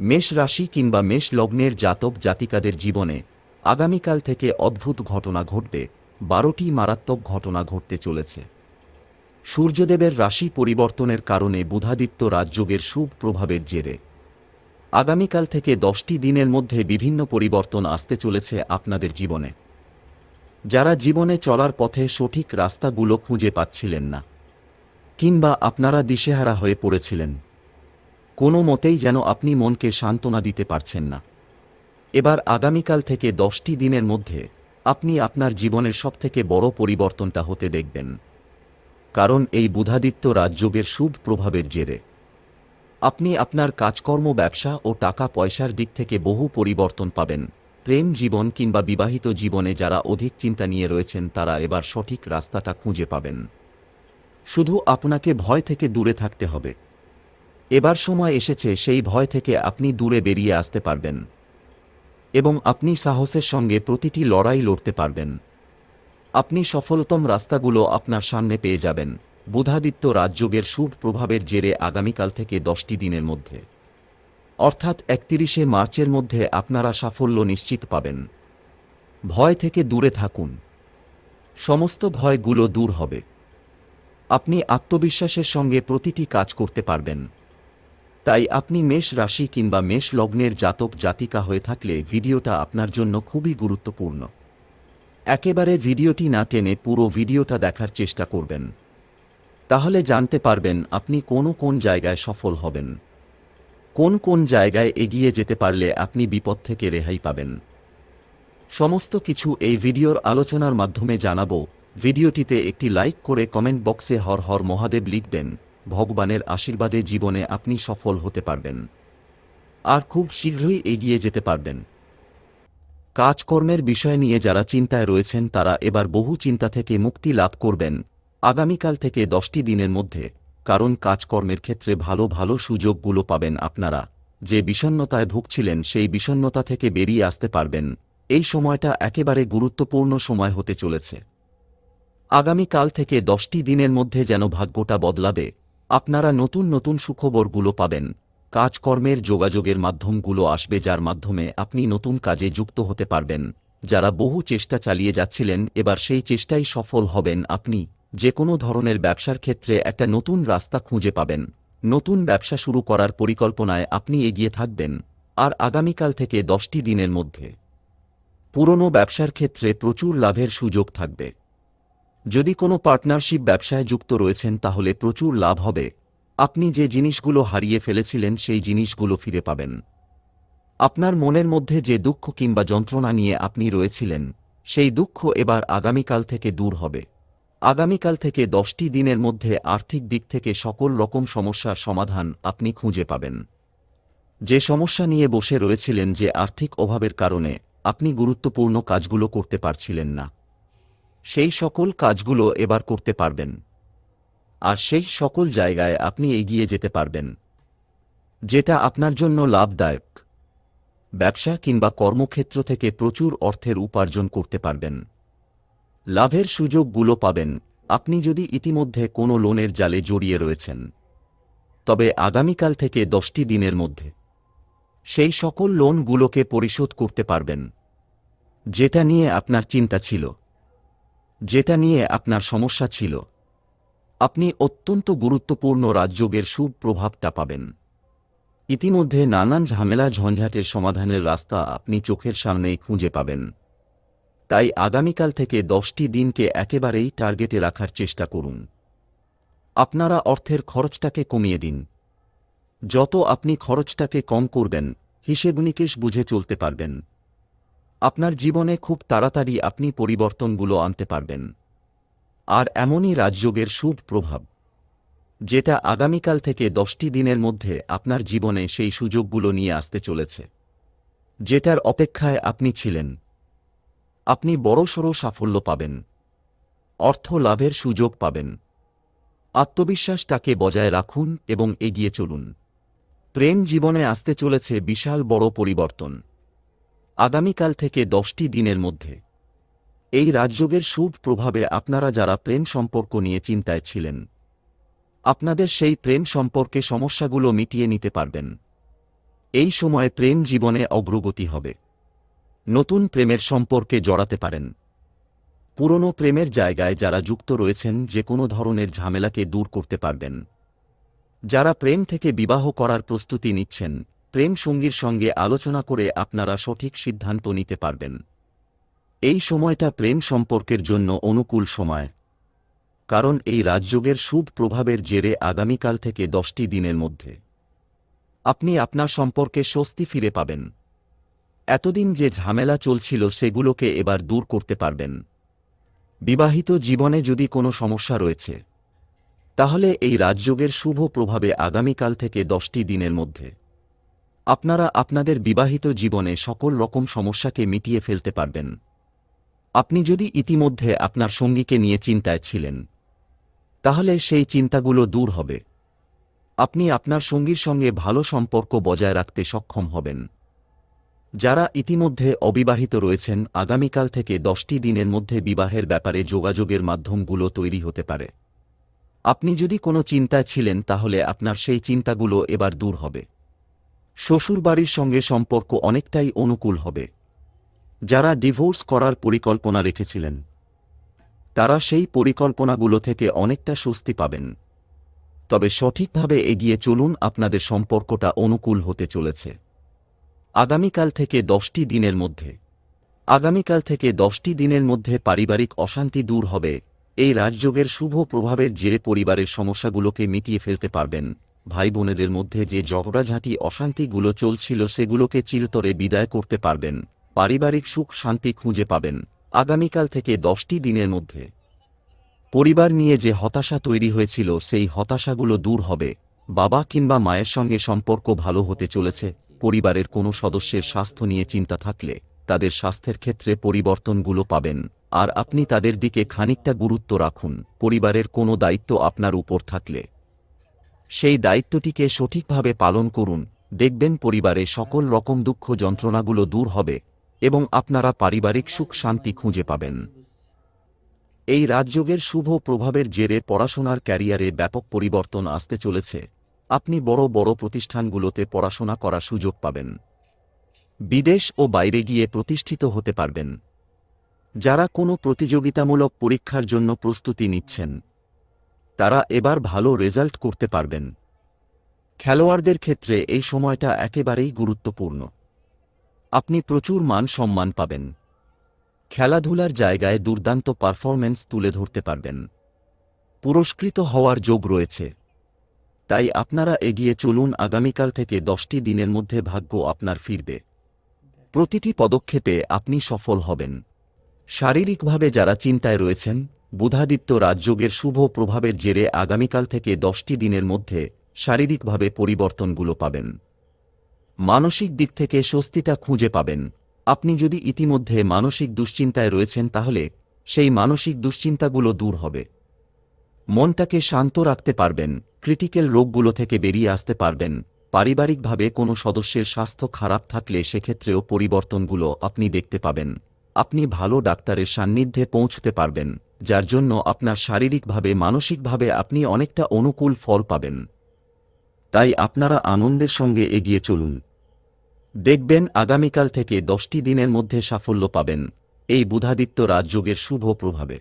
মেষ রাশি কিংবা মেষ লগ্নের জাতক জাতিকাদের জীবনে আগামীকাল থেকে অদ্ভুত ঘটনা ঘটবে। বারোটি মারাত্মক ঘটনা ঘটতে চলেছে। সূর্যদেবের রাশি পরিবর্তনের কারণে বুধাদিত্য রাজযোগের শুভ প্রভাবের জেরে। আগামীকাল থেকে দশটি দিনের মধ্যে বিভিন্ন পরিবর্তন আসতে চলেছে আপনাদের জীবনে। যারা জীবনে চলার পথে সঠিক রাস্তাগুলো খুঁজে পাচ্ছিলেন না, কিংবা আপনারা দিশেহারা হয়ে পড়েছিলেন কোনো মতেই যেন আপনি মনকে সান্ত্বনা দিতে পারছেন না। এবার আগামীকাল থেকে দশটি দিনের মধ্যে আপনি আপনার জীবনের সবথেকে বড় পরিবর্তনটা হতে দেখবেন। কারণ এই বুধাদিত্য রাজযোগের শুভ প্রভাবের জেরে। আপনি আপনার কাজকর্ম, ব্যবসা ও টাকা পয়সার দিক থেকে বহু পরিবর্তন পাবেন। প্রেম জীবন কিংবা বিবাহিত জীবনে যারা অধিক চিন্তা নিয়ে রয়েছেন, তারা এবার সঠিক রাস্তাটা খুঁজে পাবেন। শুধু আপনাকে ভয় থেকে দূরে থাকতে হবে। এবার সময় এসেছে সেই ভয় থেকে আপনি দূরে বেরিয়ে আসতে পারবেন। এবং আপনি সাহসের সঙ্গে প্রতিটি লড়াই লড়তে পারবেন। আপনি সফলতম রাস্তাগুলো আপনার সামনে পেয়ে যাবেন। বুধাদিত্য রাজযোগের শুভ প্রভাবের জেরে আগামীকাল থেকে দশটি দিনের মধ্যে। অর্থাৎ একতিরিশে মার্চের মধ্যে আপনারা সাফল্য নিশ্চিত পাবেন। ভয় থেকে দূরে থাকুন। সমস্ত ভয়গুলো দূর হবে। আপনি আত্মবিশ্বাসের সঙ্গে প্রতিটি কাজ করতে পারবেন। তাই আপনি মেষ রাশি কিংবা মেষ লগ্নের জাতক জাতিকা হয়ে থাকলে ভিডিওটা আপনার জন্য খুবই গুরুত্বপূর্ণ। একেবারে ভিডিওটি না টেনে পুরো ভিডিওটা দেখার চেষ্টা করবেন। তাহলে জানতে পারবেন আপনি কোন কোন জায়গায় সফল হবেন। কোন কোন জায়গায় এগিয়ে যেতে পারলে আপনি বিপদ থেকে রেহাই পাবেন। সমস্ত কিছু এই ভিডিওর আলোচনার মাধ্যমে জানাব। ভিডিওটিতে একটি লাইক করে কমেন্ট বক্সে হর হর মহাদেব লিখবেন। ভগবানের আশীর্বাদে জীবনে আপনি সফল হতে পারবেন। আর খুব শীঘ্রই এগিয়ে যেতে পারবেন। কাজকর্মের বিষয় নিয়ে যারা চিন্তায় রয়েছেন, তারা এবার বহু চিন্তা থেকে মুক্তি লাভ করবেন আগামীকাল থেকে দশটি দিনের মধ্যে, কারণ কাজকর্মের ক্ষেত্রে ভালো ভালো সুযোগগুলো পাবেন আপনারা। যে বিষণ্নতায় ভুগছিলেন, সেই বিষণ্নতা থেকে বেরিয়ে আসতে পারবেন। এই সময়টা একেবারে গুরুত্বপূর্ণ সময় হতে চলেছে। আগামীকাল থেকে দশটি দিনের মধ্যে যেন ভাগ্যটা বদলাবে আপনারা নতুন নতুন সুখবরগুলো পাবেন। কাজকর্মের যোগাযোগের মাধ্যমগুলো আসবে যার মাধ্যমে আপনি নতুন কাজে যুক্ত হতে পারবেন। যারা বহু চেষ্টা চালিয়ে যাচ্ছিলেন, এবার সেই চেষ্টাই সফল হবেন আপনি। যে কোনো ধরনের ব্যবসার ক্ষেত্রে একটা নতুন রাস্তা খুঁজে পাবেন। নতুন ব্যবসা শুরু করার পরিকল্পনায় আপনি এগিয়ে থাকবেন। আর আগামীকাল থেকে দশটি দিনের মধ্যে। পুরনো ব্যবসার ক্ষেত্রে প্রচুর লাভের সুযোগ থাকবে। যদি কোনো পার্টনারশিপ ব্যবসায় যুক্ত রয়েছেন তাহলে প্রচুর লাভ হবে। আপনি যে জিনিসগুলো হারিয়ে ফেলেছিলেন সেই জিনিসগুলো ফিরে পাবেন। আপনার মনের মধ্যে যে দুঃখ কিংবা যন্ত্রণা নিয়ে আপনি রয়েছিলেন, সেই দুঃখ এবার আগামীকাল থেকে দূর হবে। আগামীকাল থেকে দশটি দিনের মধ্যে আর্থিক দিক থেকে সকল রকম সমস্যার সমাধান আপনি খুঁজে পাবেন। যে সমস্যা নিয়ে বসে রয়েছিলেন যে আর্থিক অভাবের কারণে আপনি গুরুত্বপূর্ণ কাজগুলো করতে পারছিলেন না। সেই সকল কাজগুলো এবার করতে পারবেন। আর সেই সকল জায়গায় আপনি এগিয়ে যেতে পারবেন। যেটা আপনার জন্য লাভদায়ক। ব্যবসা কিংবা কর্মক্ষেত্র থেকে প্রচুর অর্থের উপার্জন করতে পারবেন। লাভের সুযোগগুলো পাবেন। আপনি যদি ইতিমধ্যে কোনো লোনের জালে জড়িয়ে রয়েছেন। তবে আগামীকাল থেকে দশটি দিনের মধ্যে সেই সকল লোনগুলোকে পরিশোধ করতে পারবেন। যেটা নিয়ে আপনার চিন্তা ছিল। যেটা নিয়ে আপনার সমস্যা ছিল। আপনি অত্যন্ত গুরুত্বপূর্ণ রাজযোগের সুপ্রভাবটা পাবেন। ইতিমধ্যে নানান ঝামেলা ঝঞ্ঝাটের সমাধানের রাস্তা আপনি চোখের সামনেই খুঁজে পাবেন। তাই আগামীকাল থেকে দশটি দিনকে একেবারেই টার্গেটে রাখার চেষ্টা করুন। আপনারা অর্থের খরচটাকে কমিয়ে দিন। যত আপনি খরচটাকে কম করবেন হিসেব নিকেশ বুঝে চলতে পারবেন। আপনার জীবনে খুব তাড়াতাড়ি আপনি পরিবর্তনগুলো আনতে পারবেন। আর এমনই রাজযোগের শুভ প্রভাব, যেটা আগামীকাল থেকে দশটি দিনের মধ্যে আপনার জীবনে সেই সুযোগগুলো নিয়ে আসতে চলেছে, যেটার অপেক্ষায় আপনি ছিলেন। আপনি বড়সড় সাফল্য পাবেন, অর্থ লাভের সুযোগ পাবেন। আত্মবিশ্বাসটাকে বজায় রাখুন এবং এগিয়ে চলুন। প্রেম জীবনে আসতে চলেছে বিশাল বড় পরিবর্তন। আগামীকাল থেকে দশটি দিনের মধ্যে। এই রাজযোগের শুভ প্রভাবে আপনারা যারা প্রেম সম্পর্ক নিয়ে চিন্তায় ছিলেন, আপনাদের সেই প্রেম সম্পর্কে সমস্যাগুলো মিটিয়ে নিতে পারবেন। এই সময় প্রেম জীবনে অগ্রগতি হবে। নতুন প্রেমের সম্পর্কে জড়াতে পারেন। পুরনো প্রেমের জায়গায় যারা যুক্ত রয়েছেন, যে কোনো ধরনের ঝামেলাকে দূর করতে পারবেন। যারা প্রেম থেকে বিবাহ করার প্রস্তুতি নিচ্ছেন প্রেম সঙ্গীর সঙ্গে আলোচনা করে আপনারা সঠিক সিদ্ধান্ত নিতে পারবেন। এই সময়টা প্রেম সম্পর্কের জন্য অনুকূল সময়। কারণ এই রাজযোগের শুভ প্রভাবের জেরে আগামীকাল থেকে দশটি দিনের মধ্যে। আপনি আপনার সম্পর্কে স্বস্তি ফিরে পাবেন। এতদিন যে ঝামেলা চলছিল সেগুলোকে এবার দূর করতে পারবেন। বিবাহিত জীবনে যদি কোনো সমস্যা রয়েছে, তাহলে এই রাজযোগের শুভ প্রভাবে আগামীকাল থেকে দশটি দিনের মধ্যে। আপনারা আপনাদের বিবাহিত জীবনে সকল রকম সমস্যাকে মিটিয়ে ফেলতে পারবেন। আপনি যদি ইতিমধ্যে আপনার সঙ্গীকে নিয়ে চিন্তায় ছিলেন, তাহলে সেই চিন্তাগুলো দূর হবে। আপনি আপনার সঙ্গীর সঙ্গে ভালো সম্পর্ক বজায় রাখতে সক্ষম হবেন। যারা ইতিমধ্যে অবিবাহিত রয়েছেন, আগামীকাল থেকে দশটি দিনের মধ্যে বিবাহের ব্যাপারে যোগাযোগের মাধ্যমগুলো তৈরি হতে পারে। আপনি যদি কোনো চিন্তায় ছিলেন, তাহলে আপনার সেই চিন্তাগুলো এবার দূর হবে। শ্বশুরবাড়ির সঙ্গে সম্পর্ক অনেকটাই অনুকূল হবে। যারা ডিভোর্স করার পরিকল্পনা রেখেছিলেন, তারা সেই পরিকল্পনাগুলো থেকে অনেকটা স্বস্তি পাবেন। তবে সঠিকভাবে এগিয়ে চলুন, আপনাদের সম্পর্কটা অনুকূল হতে চলেছে। আগামীকাল থেকে দশটি দিনের মধ্যে, আগামীকাল থেকে দশটি দিনের মধ্যে পারিবারিক অশান্তি দূর হবে। এই রাজযোগের শুভ প্রভাবের জেরে পরিবারের সমস্যাগুলোকে মিটিয়ে ফেলতে পারবেন। ভাই বোনেদের মধ্যে যে ঝগড়াঝাঁটি, অশান্তিগুলো চলছিল সেগুলোকে চিরতরে বিদায় করতে পারবেন। পারিবারিক সুখ, শান্তি খুঁজে পাবেন। আগামীকাল থেকে দশটি দিনের মধ্যে। পরিবার নিয়ে যে হতাশা তৈরি হয়েছিল, সেই হতাশাগুলো দূর হবে। বাবা কিংবা মায়ের সঙ্গে সম্পর্ক ভালো হতে চলেছে। পরিবারের কোনো সদস্যের স্বাস্থ্য নিয়ে চিন্তা থাকলে তাদের স্বাস্থ্যের ক্ষেত্রে পরিবর্তনগুলো পাবেন। আর আপনি তাদের দিকে খানিকটা গুরুত্ব রাখুন, পরিবারের কোনো দায়িত্ব আপনার উপর থাকলে। সেই দায়িত্বটিকে সঠিকভাবে পালন করুন, দেখবেন পরিবারে সকল রকম দুঃখ যন্ত্রণাগুলো দূর হবে এবং আপনারা পারিবারিক সুখ শান্তি খুঁজে পাবেন। এই রাজযোগের শুভ প্রভাবের জেরে পড়াশোনার ক্যারিয়ারে ব্যাপক পরিবর্তন আসতে চলেছে। আপনি বড় বড় প্রতিষ্ঠানগুলোতে পড়াশোনা করার সুযোগ পাবেন। বিদেশ ও বাইরে গিয়ে প্রতিষ্ঠিত হতে পারবেন। যারা কোনো প্রতিযোগিতামূলক পরীক্ষার জন্য প্রস্তুতি নিচ্ছেন, তারা এবার ভালো রেজাল্ট করতে পারবেন। খেলোয়াড়দের ক্ষেত্রে এই সময়টা একেবারেই গুরুত্বপূর্ণ। আপনি প্রচুর মান সম্মান পাবেন। খেলাধুলার জায়গায় দুর্দান্ত পারফরম্যান্স তুলে ধরতে পারবেন। পুরস্কৃত হওয়ার যোগ রয়েছে। তাই আপনারা এগিয়ে চলুন, আগামীকাল থেকে দশটি দিনের মধ্যে ভাগ্য আপনার ফিরবে। প্রতিটি পদক্ষেপে আপনি সফল হবেন। শারীরিকভাবে যারা চিন্তায় রয়েছেন, বুধাদিত্য রাজযোগের শুভ প্রভাবের জেরে আগামীকাল থেকে দশটি দিনের মধ্যে শারীরিকভাবে পরিবর্তনগুলো পাবেন। মানসিক দিক থেকে স্বস্তিটা খুঁজে পাবেন। আপনি যদি ইতিমধ্যে মানসিক দুশ্চিন্তায় রয়েছেন, তাহলে সেই মানসিক দুশ্চিন্তাগুলো দূর হবে। মনটাকে শান্ত রাখতে পারবেন, ক্রিটিক্যাল রোগগুলো থেকে বেরিয়ে আসতে পারবেন। পারিবারিকভাবে কোনো সদস্যের স্বাস্থ্য খারাপ থাকলে সেক্ষেত্রেও পরিবর্তনগুলো আপনি দেখতে পাবেন। আপনি ভালো ডাক্তারের সান্নিধ্যে পৌঁছতে পারবেন, যার জন্য আপনার শারীরিকভাবে, মানসিকভাবে আপনি অনেকটা অনুকূল ফল পাবেন। তাই আপনারা আনন্দের সঙ্গে এগিয়ে চলুন। দেখবেন আগামীকাল থেকে দশটি দিনের মধ্যে সাফল্য পাবেন। এই বুধাদিত্য রাজযোগের শুভ প্রভাবে।